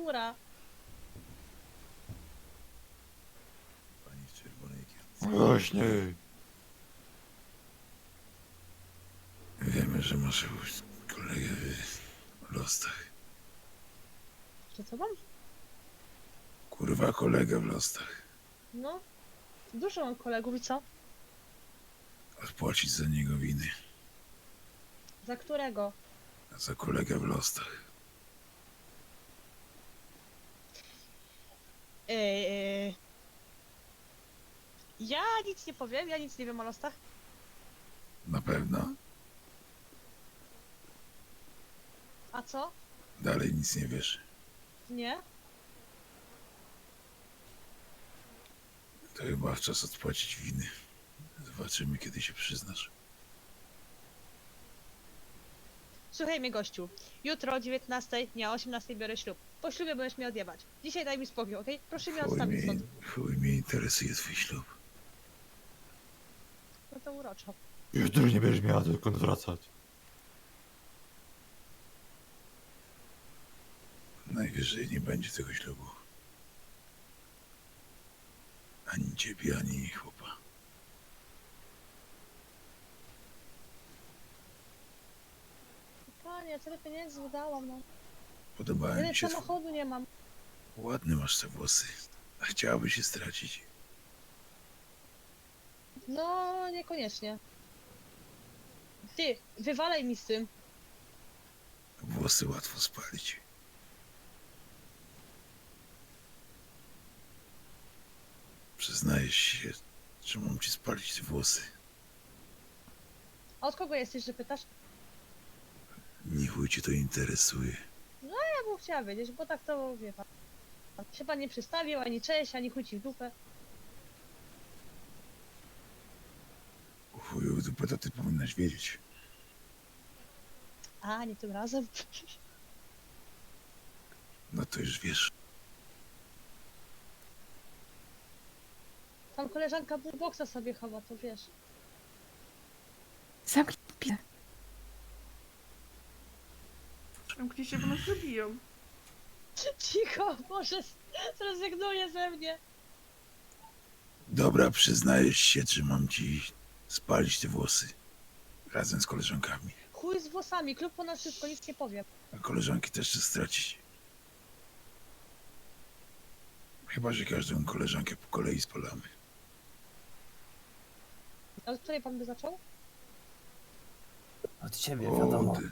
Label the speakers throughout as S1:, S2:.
S1: natura.
S2: Pani w czerwonej kielce.
S3: Właśnie.
S2: Wiemy, że masz jakąś kolegę w lostach.
S1: Czy co mam?
S2: Kurwa, kolega w lostach.
S1: No. Dużo mam kolegów i co?
S2: Odpłacić za niego winy.
S1: Za którego?
S2: Za kolegę w lostach.
S1: Yy... Ja nic nie powiem, ja nic nie wiem o lostach.
S2: Na pewno.
S1: A co?
S2: Dalej nic nie wiesz.
S1: Nie?
S2: To chyba czas odpłacić winy. Zobaczymy, kiedy się przyznasz.
S1: Słuchaj mnie, gościu. Jutro o 19, nie o 18 biorę ślub. Po ślubie będziesz mnie odjebać. Dzisiaj daj mi spokój, okej? Proszę mnie
S2: Chuj
S1: odstawić
S2: mnie,
S1: stąd.
S2: chuj mnie interesuje twój ślub.
S1: No to uroczo.
S3: Jutro nie będziesz miała dokąd wracać.
S2: Najwyżej nie będzie tego ślubu. Ani ciebie, ani chłopa.
S1: Panie, tyle pieniędzy wydałam, no.
S2: Podobają
S1: Tyle
S2: mi się tw-
S1: samochodu nie mam.
S2: Ładne masz te włosy. A chciałabyś się stracić.
S1: No, niekoniecznie. Ty, wywalaj mi z tym.
S2: Włosy łatwo spalić. Przyznajesz się, że mam ci spalić te włosy.
S1: A od kogo jesteś, że pytasz?
S2: Nie chuj cię to interesuje.
S1: Chciała wiedzieć, bo tak to wie pan. Się pan nie przystawił, ani cześć, ani chuj ci w dupę.
S2: Chuju w dupę to ty powinnaś wiedzieć.
S1: A, nie tym razem.
S2: No to już wiesz.
S1: Tam koleżanka bookboxa sobie chowa, to wiesz.
S4: Zamknij pizdę.
S5: Zamknij się, bo nas zabiją.
S1: Cicho, może zrezygnuje ze mnie.
S2: Dobra, przyznajesz się, czy mam ci spalić te włosy. Razem z koleżankami.
S1: Chuj z włosami, klub ponad wszystko, nic nie powiem.
S2: A koleżanki też chcę stracić. Chyba, że każdą koleżankę po kolei spalamy.
S1: A od której pan by zaczął?
S6: Od ciebie,
S2: O,
S6: wiadomo.
S2: ty,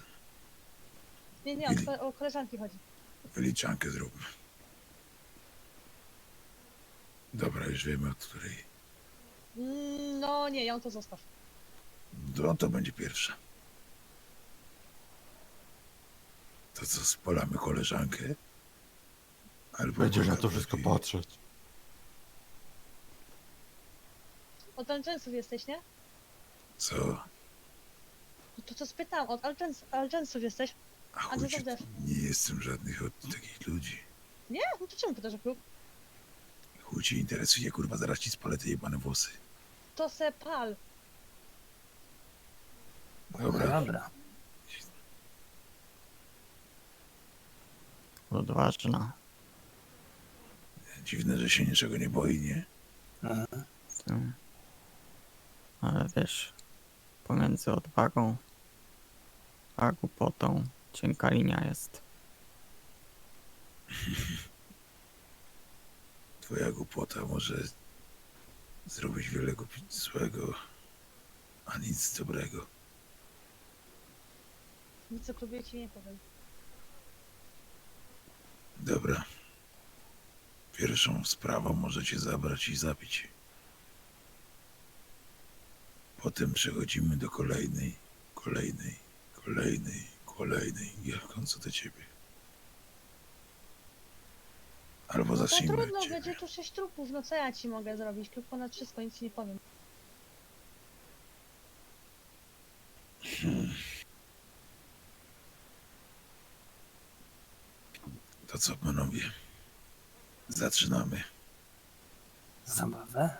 S1: Nie, nie, o, o koleżanki chodzi.
S2: Wyliczankę zróbmy. Dobra, już wiemy od której.
S1: Mm, No nie, ją to zostaw.
S2: No to będzie pierwsza. To co, spalamy koleżankę? Albo
S3: Będziesz na to wszystko patrzeć.
S1: Od Algensów jesteś, nie?
S2: Co?
S1: No to co spytałam, od Algens, Algensów jesteś?
S2: A
S1: co też?
S2: nie jestem żadnych od takich ludzi.
S1: Nie? No to czemu pytasz o klub?
S2: Chuj ci interesuje, kurwa, zaraz ci spalę te jebane włosy.
S1: To se pal.
S2: Dobra.
S6: Dobra.
S3: Odważna.
S2: Dziwne, że się niczego nie boi, nie?
S6: Aha.
S7: Tym. Ale wiesz, pomiędzy odwagą a głupotą cienka linia jest.
S2: Twoja głupota może zrobić wiele złego, a nic dobrego.
S1: Nic o klubie ci nie powiem.
S2: Dobra. Pierwszą sprawą możecie zabrać i zabić. Potem przechodzimy do kolejnej, kolejnej, kolejnej, kolejnej i w końcu do ciebie. Albo
S1: No to
S2: zacznijmy
S1: trudno,
S2: od ciebie.
S1: będzie tu sześć trupów, no co ja ci mogę zrobić? Klub ponad wszystko, nic ci nie powiem.
S2: To co, panowie? Zaczynamy.
S6: Zabawę?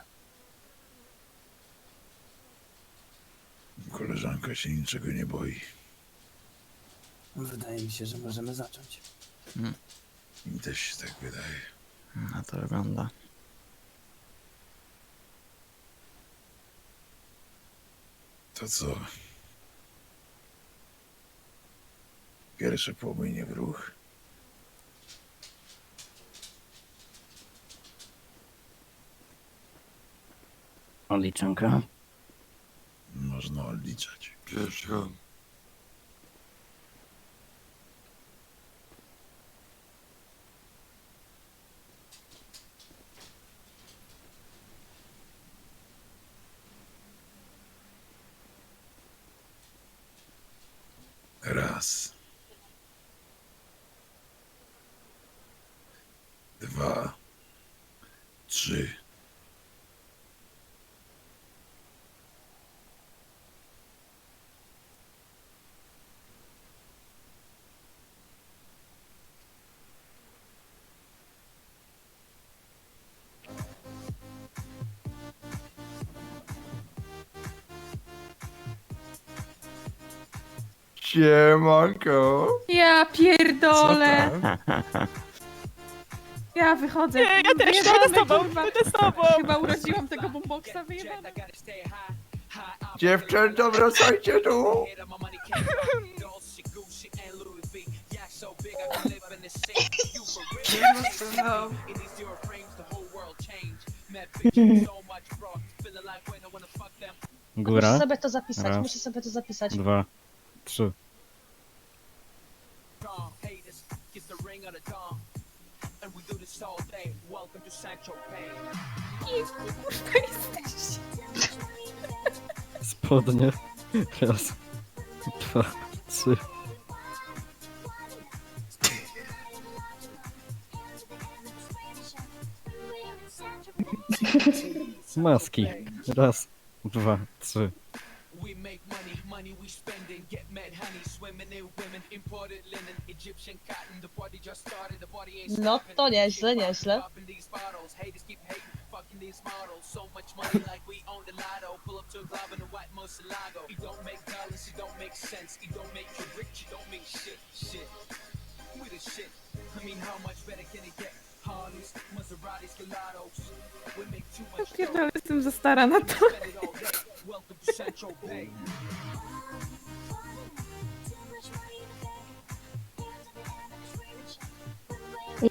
S2: Koleżanka się niczego nie boi.
S6: Wydaje mi się, że możemy zacząć.
S2: Mi też się tak wydaje.
S7: Na to wygląda.
S2: To co? Pierwsze płomienie w ruch.
S4: Odliczanka.
S2: Można odliczać.
S3: Pierwszego. Siemanko.
S5: Ja
S3: Co
S5: pierdolę!
S3: tam?
S5: Ja wychodzę.
S1: Nie, ja też
S5: Wyjebane,
S1: z tobą,
S5: kurwa.
S1: z tobą.
S5: Chyba urodziłam tego boomboxa wyjebane.
S3: Dziewczęta, wracajcie tu.
S4: Góra.
S1: Muszę sobie to zapisać,
S4: Raz.
S1: muszę sobie to zapisać.
S4: Dwa. Trzy. Spodnie. Raz. Dwa. Trzy. Maski. Raz. Dwa. Trzy.
S6: Money, we spend and get mad honey, swimming in women, imported linen, Egyptian cotton. The party just started, the party ain't
S1: No to nieźle, nieźle.
S6: these bottles, haters keep hating, fucking these models. So much money like we own the lotto. Pull up to a club in a white Murcielago. It don't make dollars, it don't make sense. It don't make you rich, it don't make shit, shit. We the shit. I mean, how much better can it get?
S5: Ja pierdolę, jestem za stara na to.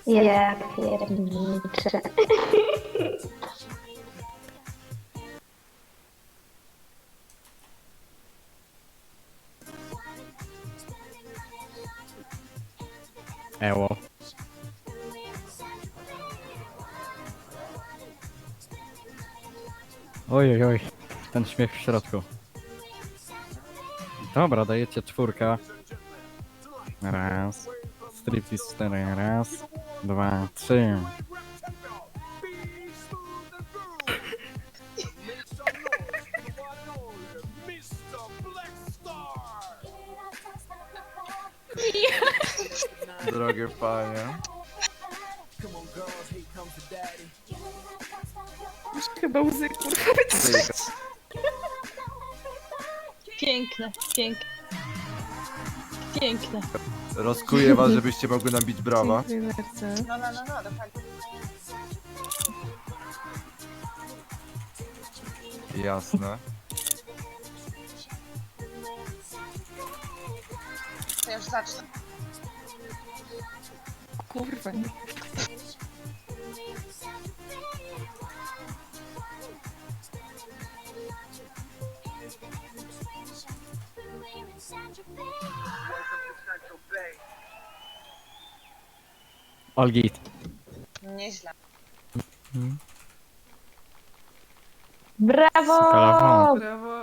S8: Ja pierniczę.
S4: Eło. Oj, oj, oj. Ten śmiech w środku. Dobra, dajecie czwórka. Raz. Striptease cztery. Raz. Dwa, trzy.
S3: Drogie panie.
S6: Come on, girls, here comes the daddy.
S5: Chyba łzy kurwa być.
S1: Piękne, piękne. Piękne.
S3: Rozkuję was, żebyście mogły nam bić brawa.
S5: Dziękuję bardzo.
S1: No, no, no, no, dokładnie.
S3: Jasne.
S1: To ja już zacznę.
S5: Kurwa. nie.
S4: Olgit.
S1: Nieźle.
S8: Brawo!
S4: Brawo.
S5: Brawo.